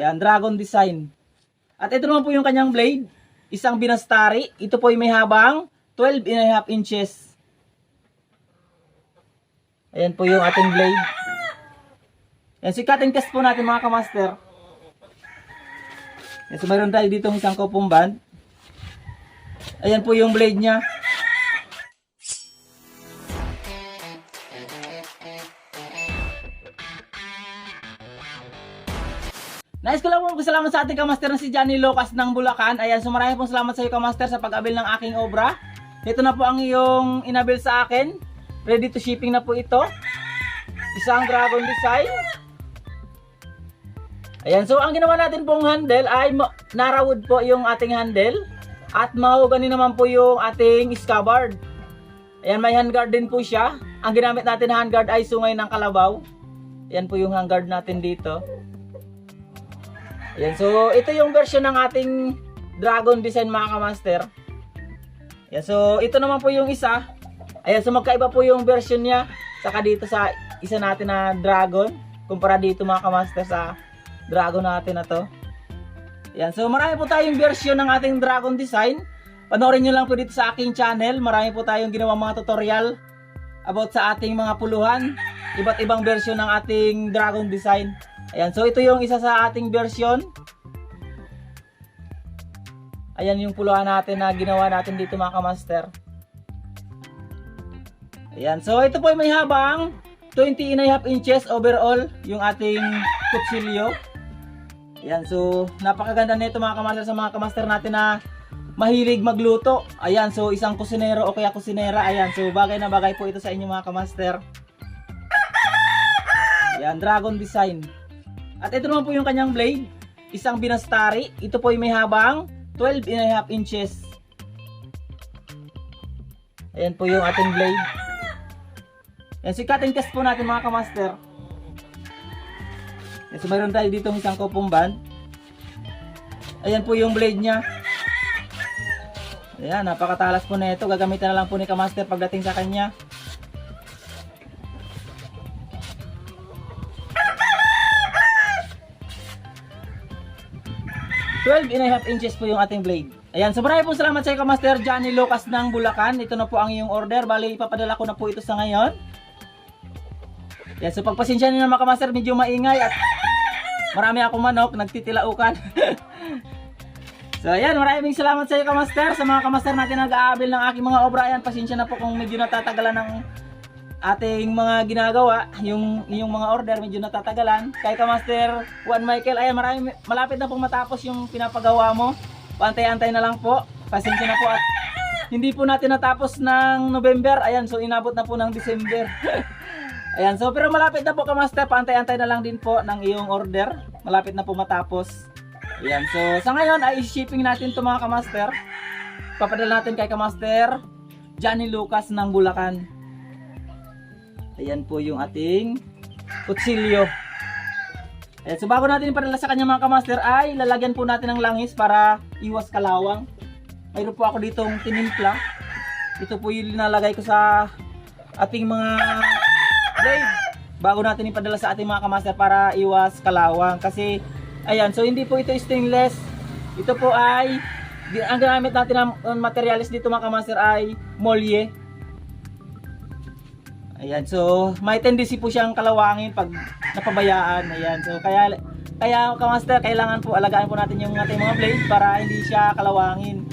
Yan, dragon design. At ito naman po yung kanyang blade. Isang binastari. Ito po ay may habang 12 and a half inches. Ayan po yung ating blade. Yan, si cutting test po natin mga kamaster. Yan, so mayroon tayo dito isang kopong band. Ayan po yung blade niya. Pong salamat sa ating kamaster na si Johnny Locas ng Bulacan. Ayan, so maraming pong salamat sa iyo kamaster sa pag-abil ng aking obra. Ito na po ang iyong inabil sa akin. Ready to shipping na po ito. Isang dragon design. Ayan, so ang ginawa natin pong handle ay narawood po yung ating handle. At mahogany naman po yung ating scabbard. Ayan, may handguard din po siya. Ang ginamit natin na handguard ay sungay ng kalabaw. Ayan po yung handguard natin dito. Ayan, so ito yung version ng ating dragon design mga kamaster. Ayan, so ito naman po yung isa. Ayan, so magkaiba po yung version niya. Saka dito sa isa natin na dragon. Kumpara dito mga kamaster sa dragon natin na to. Ayan, so marami po tayong version ng ating dragon design. Panoorin nyo lang po dito sa aking channel. Marami po tayong ginawa mga tutorial about sa ating mga puluhan. Iba't ibang version ng ating dragon design. Ayan, so ito yung isa sa ating version. Ayan yung puluhan natin na ginawa natin dito mga kamaster. Ayan, so ito po ay may habang 20 and a half inches overall yung ating kutsilyo. Ayan, so napakaganda nito mga kamaster sa mga kamaster natin na mahilig magluto. Ayan, so isang kusinero o kaya kusinera. Ayan, so bagay na bagay po ito sa inyo mga kamaster. Ayan, dragon design. At ito naman po yung kanyang blade. Isang binastari. Ito po ay may habang 12 and a half inches. Ayan po yung ating blade. Yan, si cutting test po natin mga kamaster. Yan, so mayroon tayo dito isang kopong band. Ayan po yung blade niya. Ayan, napakatalas po na ito. Gagamitin na lang po ni kamaster pagdating sa kanya. Twelve and a half inches po yung ating blade. Ayan, so maraming po salamat sa iyo, Master Johnny Lucas ng Bulacan. Ito na po ang iyong order. Bali, ipapadala ko na po ito sa ngayon. Yan, so pagpasensya niyo na mga kamaster, medyo maingay at marami akong manok, nagtitilaukan. so ayan, maraming salamat sa iyo kamaster, sa mga kamaster natin na nag-aabil ng aking mga obra. Ayan, pasensya na po kung medyo natatagalan ng ating mga ginagawa, yung, yung mga order medyo natatagalan. Kay kamaster Juan Michael, ayan, marami, malapit na pong matapos yung pinapagawa mo. Pantay-antay na lang po. Pasensya na po at hindi po natin natapos ng November. Ayan, so inabot na po ng December. Ayan, so pero malapit na po kamaster, paantay-antay na lang din po ng iyong order. Malapit na po matapos. Ayan, so sa ngayon ay shipping natin to mga kamaster. Papadala natin kay kamaster Johnny Lucas ng Bulacan. Ayan po yung ating kutsilyo. Ayan, so bago natin ipadala sa kanya mga kamaster ay lalagyan po natin ng langis para iwas kalawang. Mayroon po ako ditong tinimpla. Ito po yung linalagay ko sa ating mga blade bago natin ipadala sa ating mga kamaster para iwas kalawang kasi ayan so hindi po ito stainless ito po ay ang gamit natin na uh, materials dito mga kamaster ay molye ayan so may tendency po siyang kalawangin pag napabayaan. Ayan so kaya kaya kamaster kailangan po alagaan po natin yung ating mga blade para hindi siya kalawangin.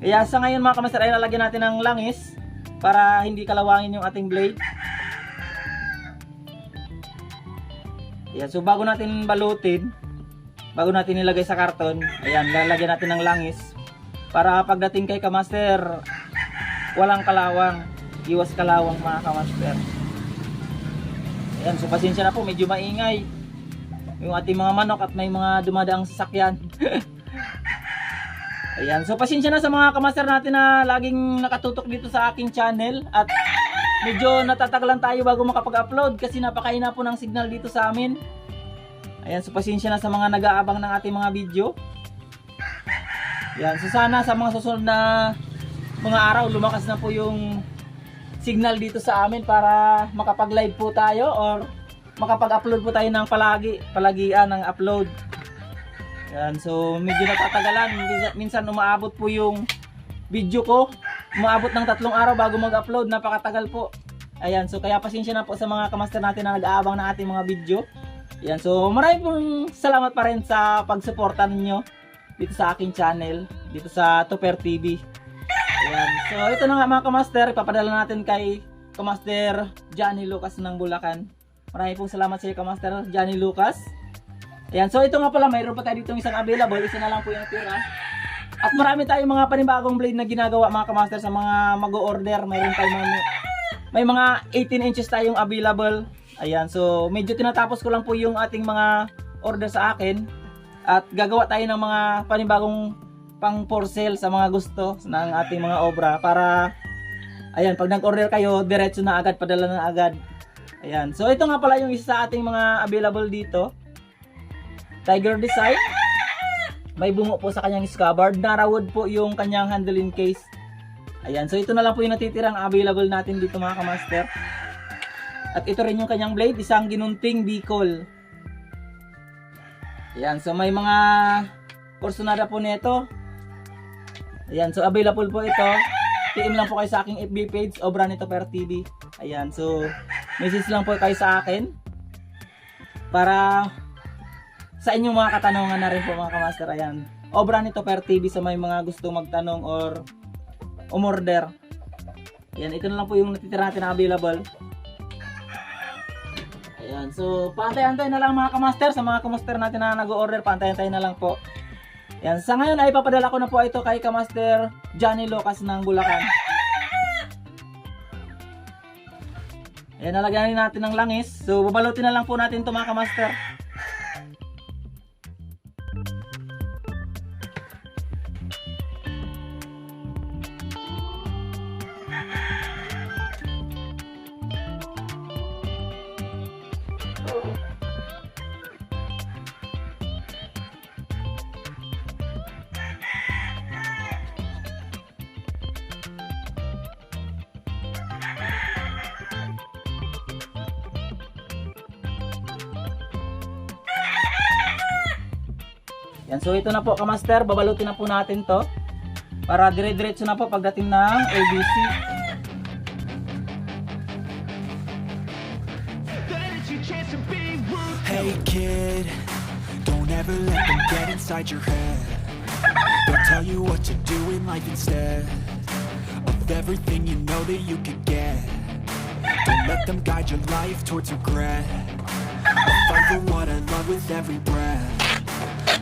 Kaya sa ngayon mga kamaster ay lalagyan natin ng langis para hindi kalawangin yung ating blade. Ayan, so bago natin balutin, bago natin nilagay sa karton, ayan, lalagyan natin ng langis para pagdating kay kamaster, walang kalawang, iwas kalawang mga kamaster. Ayan, so pasensya na po, medyo maingay yung ating mga manok at may mga dumadaang sasakyan. Ayan, so pasensya na sa mga kamaster natin na laging nakatutok dito sa aking channel at medyo natatagalan tayo bago makapag-upload kasi napakaina po ng signal dito sa amin. Ayan, so pasensya na sa mga nag-aabang ng ating mga video. Ayan, so sana sa mga susunod na mga araw lumakas na po yung signal dito sa amin para makapag-live po tayo or makapag-upload po tayo ng palagi, palagian ng upload. Yan, so medyo natatagalan. Minsan, umaabot po yung video ko. Umaabot ng tatlong araw bago mag-upload. Napakatagal po. Ayan, so kaya pasensya na po sa mga kamaster natin na nag-aabang ng ating mga video. Ayan, so maraming pong salamat pa rin sa pagsuporta ninyo dito sa aking channel, dito sa Tupper TV. Ayan, so ito na nga mga kamaster, ipapadala natin kay Kamaster Johnny Lucas ng Bulacan. Maraming pong salamat sa iyo Kamaster Johnny Lucas. Ayan, so ito nga pala, mayroon pa tayo dito isang available, isa na lang po yung tira. At marami tayong mga panibagong blade na ginagawa mga kamaster sa mga mag-order. Mayroon tayong mga, may mga 18 inches tayong available. Ayan, so medyo tinatapos ko lang po yung ating mga order sa akin. At gagawa tayo ng mga panibagong pang for sale sa mga gusto ng ating mga obra para ayan, pag nag-order kayo, diretso na agad, padala na agad. Ayan, so ito nga pala yung isa sa ating mga available dito. Tiger Design. May bungo po sa kanyang scabbard. Narawood po yung kanyang handling case. Ayan, so ito na lang po yung natitirang available natin dito mga kamaster. At ito rin yung kanyang blade, isang ginunting bicol. Ayan, so may mga porcionada po nito. Ayan, so available po ito. PM lang po kayo sa aking FB page, Obra nito per TV. Ayan, so message lang po kayo sa akin para sa inyong mga katanungan na rin po mga kamaster. Ayan, Obra nito per TV sa may mga gustong magtanong or umorder. Ayan, ito na lang po yung natitira natin na available. Ayan, so paantay-antay na lang mga kamaster sa mga kamaster natin na nag-order, paantay-antay na lang po. Ayan, sa ngayon ay papadala ko na po ito kay kamaster Johnny Lucas ng Bulacan. Ayan, nalagyan natin ng langis. So, babalutin na lang po natin ito mga kamaster. Yan, so ito na po kamaster, babalutin na po natin to. Para dire-diretso na po pagdating ng ABC. Hey kid, don't ever let them get inside your head. They'll tell you what to do in life instead of everything you know that you could get. Don't let them guide your life towards regret. I'll fight for what I love with every breath.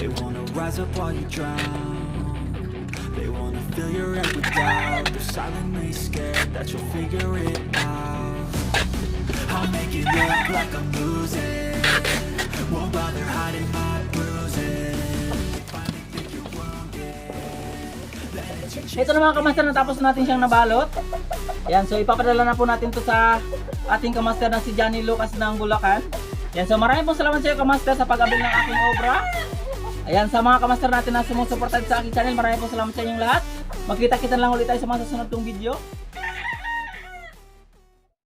they wanna rise up while you drown They wanna fill your head with doubt They're silently scared that you'll figure it out I'll make it look like I'm losing Won't bother hiding my bruises They finally think you're wounded Ito na mga kamaster, natapos natin siyang nabalot. Ayan, so ipapadala na po natin to sa ating kamaster na si Johnny Lucas ng Bulacan. Ayan, so maraming pong salamat sa iyo kamaster sa pag-abil ng aking obra. Ayan, sa mga kamaster natin na sumusuportad sa aking channel, maraming pong salamat sa inyong lahat. Magkita-kita lang ulit tayo sa mga susunod kong video.